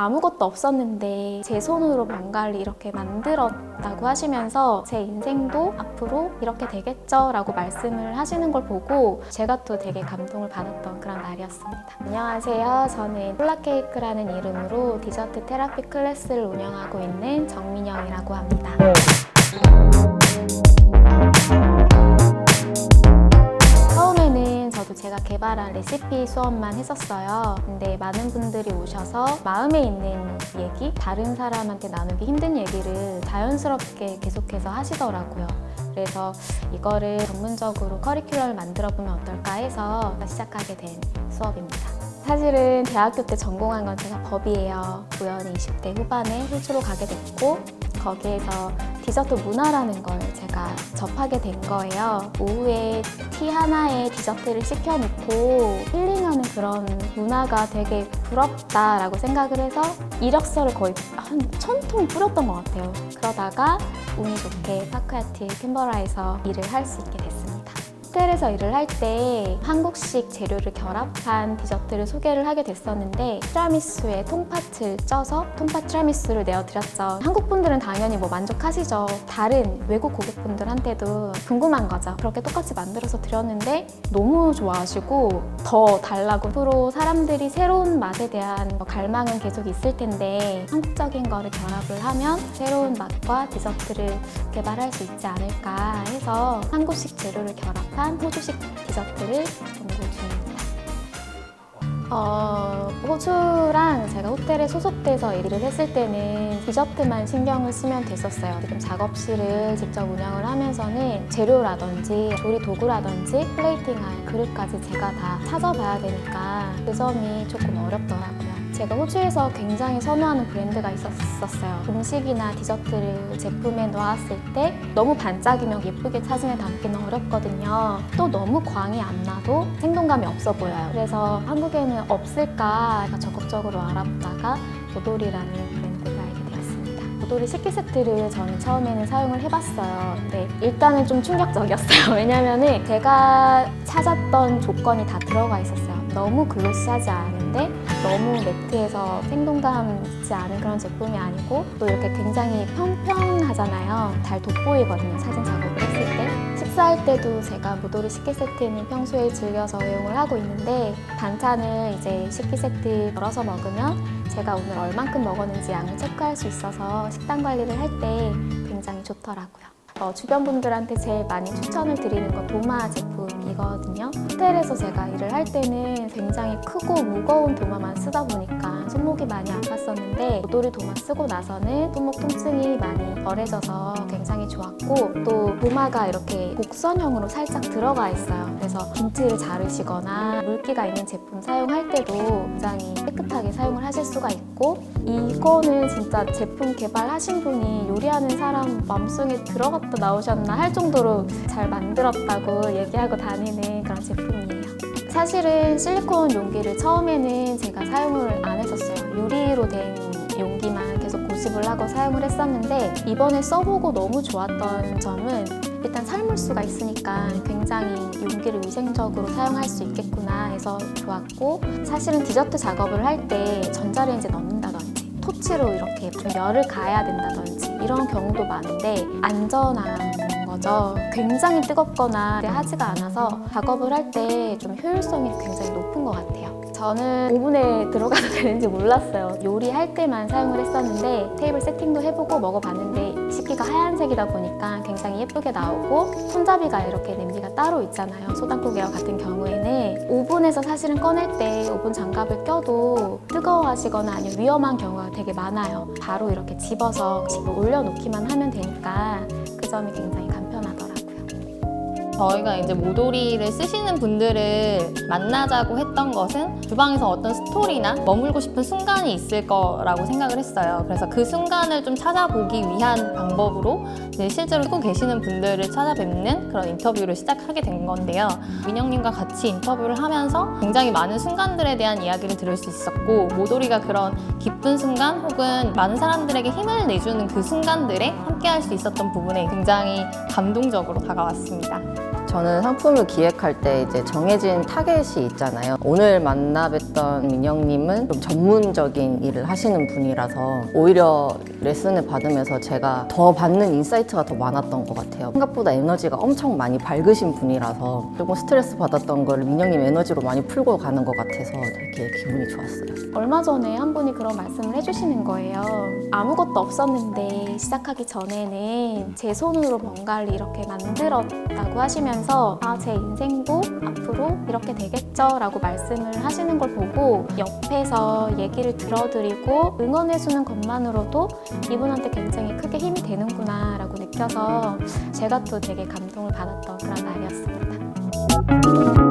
아무것도 없었는데 제 손으로 뭔가를 이렇게 만들었다고 하시면서 제 인생도 앞으로 이렇게 되겠죠 라고 말씀을 하시는 걸 보고 제가 또 되게 감동을 받았던 그런 날이었습니다. 안녕하세요. 저는 콜라케이크라는 이름으로 디저트 테라피 클래스를 운영하고 있는 정민영이라고 합니다. 개발한 레시피 수업만 했었어요. 근데 많은 분들이 오셔서 마음에 있는 얘기, 다른 사람한테 나누기 힘든 얘기를 자연스럽게 계속해서 하시더라고요. 그래서 이거를 전문적으로 커리큘럼을 만들어 보면 어떨까 해서 시작하게 된 수업입니다. 사실은 대학교 때 전공한 건 제가 법이에요. 우연히 20대 후반에 호주로 가게 됐고 거기에서 디저트 문화라는 걸 제가 접하게 된 거예요. 오후에 티 하나에 디저트를 시켜놓고 힐링하는 그런 문화가 되게 부럽다라고 생각을 해서 이력서를 거의 한 천 통 뿌렸던 것 같아요. 그러다가 운이 좋게 파크야티 캔버라에서 일을 할 수 있게 됐습니다. 호텔에서 일을 할 때 한국식 재료를 결합한 디저트를 소개를 하게 됐었는데 티라미수에 통팥을 쪄서 통팥 티라미수를 내어드렸죠. 한국 분들은 당연히 뭐 만족하시죠. 다른 외국 고객분들한테도 궁금한 거죠. 그렇게 똑같이 만들어서 드렸는데 너무 좋아하시고 더 달라고 앞으로 사람들이 새로운 맛에 대한 뭐 갈망은 계속 있을 텐데 한국적인 거를 결합을 하면 새로운 맛과 디저트를 개발할 수 있지 않을까 해서 한국식 재료를 결합한 호주식 디저트를 연구 중입니다. 어, 호주랑 제가 호텔에 소속돼서 일을 했을 때는 디저트만 신경을 쓰면 됐었어요. 지금 작업실을 직접 운영을 하면서는 재료라든지 조리 도구라든지 플레이팅할 그릇까지 제가 다 찾아봐야 되니까 그 점이 조금 어렵더라고요. 제가 호주에서 굉장히 선호하는 브랜드가 있었어요. 음식이나 디저트를 제품에 놓았을 때 너무 반짝이면 예쁘게 사진에 담기는 어렵거든요. 또 너무 광이 안 나도 생동감이 없어 보여요. 그래서 한국에는 없을까 적극적으로 알아보다가 도돌이라는 브랜드를 알게 되었습니다. 도돌이 식기 세트를 저는 처음에는 사용을 해봤어요. 근데 일단은 좀 충격적이었어요. 왜냐면은 제가 찾았던 조건이 다 들어가 있었어요. 너무 글로시하지 않은 데 너무 매트해서 생동감 있지 않은 그런 제품이 아니고 또 이렇게 굉장히 평평하잖아요. 잘 돋보이거든요. 사진 작업을 했을 때. 식사할 때도 제가 모도리 식기 세트는 평소에 즐겨서 애용을 하고 있는데 반찬을 이제 식기 세트 열어서 먹으면 제가 오늘 얼만큼 먹었는지 양을 체크할 수 있어서 식단 관리를 할 때 굉장히 좋더라고요. 어, 주변 분들한테 제일 많이 추천을 드리는 건 도마 제품 이거든요. 호텔에서 제가 일을 할 때는 굉장히 크고 무거운 도마만 쓰다 보니까 손목이 많이 아팠었는데 모도리 도마 쓰고 나서는 손목 통증이 많이 덜해져서 굉장히 좋았고 또 도마가 이렇게 곡선형으로 살짝 들어가 있어요. 그래서 김치를 자르시거나 물기가 있는 제품 사용할 때도 굉장히 깨끗하게 사용을 하실 수가 있고 이거는 진짜 제품 개발하신 분이 요리하는 사람 마음속에 들어갔다 나오셨나 할 정도로 잘 만들었다고 얘기하고 다니 는 그런 제품이에요. 사실은 실리콘 용기를 처음에는 제가 사용을 안 했었어요. 유리로 된 용기만 계속 고집을 하고 사용을 했었는데 이번에 써보고 너무 좋았던 점은 일단 삶을 수가 있으니까 굉장히 용기를 위생적으로 사용할 수 있겠구나 해서 좋았고 사실은 디저트 작업을 할 때 전자레인지에 넣는다든지 토치로 이렇게 좀 열을 가해야 된다든지 이런 경우도 많은데 안전한 거죠. 굉장히 뜨겁거나 하지가 않아서 작업을 할 때 좀 효율성이 굉장히 높은 것 같아요. 저는 오븐에 들어가도 되는지 몰랐어요. 요리할 때만 사용을 했었는데 테이블 세팅도 해보고 먹어봤는데 식기가 하얀색이다 보니까 굉장히 예쁘게 나오고 손잡이가 이렇게 냄비가 따로 있잖아요. 소당국웨어 같은 경우에는 오븐에서 사실은 꺼낼 때 오븐 장갑을 껴도 뜨거워하시거나 아니면 위험한 경우가 되게 많아요. 바로 이렇게 집어서 올려놓기만 하면 되니까 그 점이 굉장히 간편하더라고요. 저희가 이제 모도리를 쓰시는 분들을 만나자고 했던 것은 주방에서 어떤 스토리나 머물고 싶은 순간이 있을 거라고 생각을 했어요. 그래서 그 순간을 좀 찾아보기 위한 방법으로 실제로 쓰고 계시는 분들을 찾아뵙는 그런 인터뷰를 시작하게 된 건데요. 민영님과 같이 인터뷰를 하면서 굉장히 많은 순간들에 대한 이야기를 들을 수 있었고 모도리가 그런 기쁜 순간 혹은 많은 사람들에게 힘을 내주는 그 순간들에 함께 할 수 있었던 부분에 굉장히 감동적으로 다가왔습니다. 저는 상품을 기획할 때 이제 정해진 타겟이 있잖아요. 오늘 만나 뵀던 민영님은 좀 전문적인 일을 하시는 분이라서 오히려 레슨을 받으면서 제가 더 받는 인사이트가 더 많았던 것 같아요. 생각보다 에너지가 엄청 많이 밝으신 분이라서 조금 스트레스 받았던 걸 민영님 에너지로 많이 풀고 가는 것 같아서 되게 기분이 좋았어요. 얼마 전에 한 분이 그런 말씀을 해주시는 거예요. 아무것도 없었는데 시작하기 전에는 제 손으로 뭔가를 이렇게 만들었다고 하시면서 아, 제 인생도 앞으로 이렇게 되겠죠? 라고 말씀을 하시는 걸 보고 옆에서 얘기를 들어드리고 응원해주는 것만으로도 이분한테 굉장히 크게 힘이 되는구나 라고 느껴서 제가 또 되게 감동을 받았던 그런 날이었습니다.